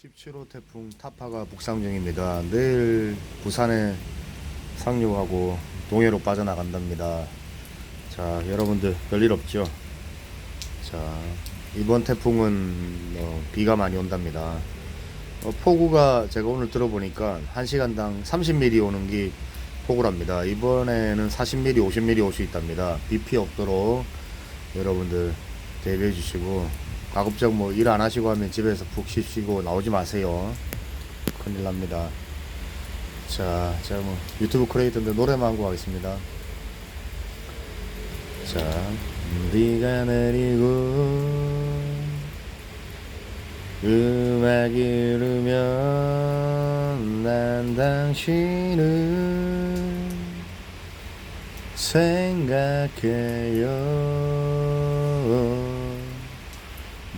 17호 태풍 타파가 북상 중입니다. 내일 부산에 상륙하고 동해로 빠져나간답니다. 자, 여러분들 별일 없죠? 자, 이번 태풍은 어, 비가 많이 온답니다. 어, 폭우가 제가 오늘 들어보니까 1시간당 30mm 오는 게 폭우랍니다. 이번에는 40mm, 50mm 올 수 있답니다. 비 피해 없도록 여러분들 대비해 주시고 가급적 뭐 일 안 하시고 하면 집에서 푹 쉬시고 나오지 마세요. 큰일 납니다. 자, 제가 뭐 유튜브 크리에이터인데 노래만 하고 가겠습니다. 자, 비가 내리고 음악이 흐르면 난 당신을 생각해요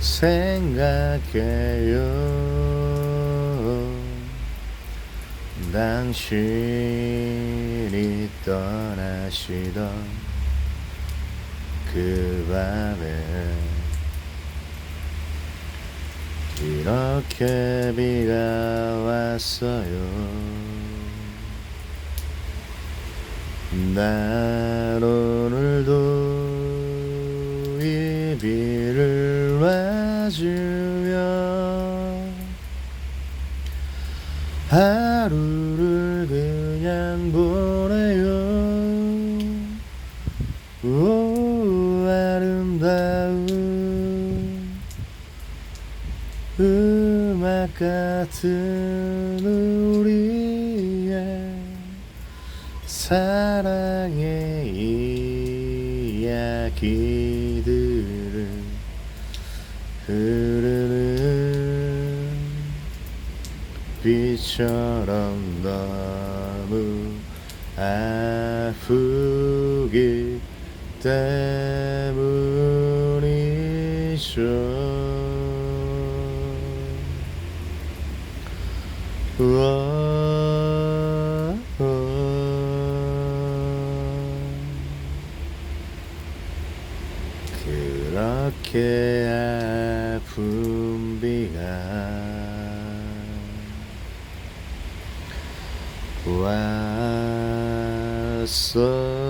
생각해요. 당신이 떠나시던 그 밤에 이렇게 비가 왔어요. 난 오늘도 이 비를 맞으며 하루를 그냥 보내요. 오 아름다운 음악 같은 우리의 사랑의 이야기들을 흐르는 비처럼 너무 아프기 때문이죠. 우와, 그렇게 아픈 비가 왔어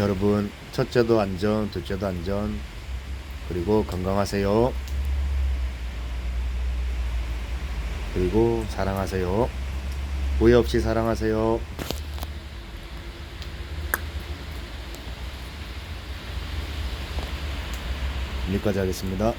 여러분 첫째도 안전, 둘째도 안전, 그리고 건강하세요. 그리고 사랑하세요. 후회 없이 사랑하세요. 여기까지 하겠습니다.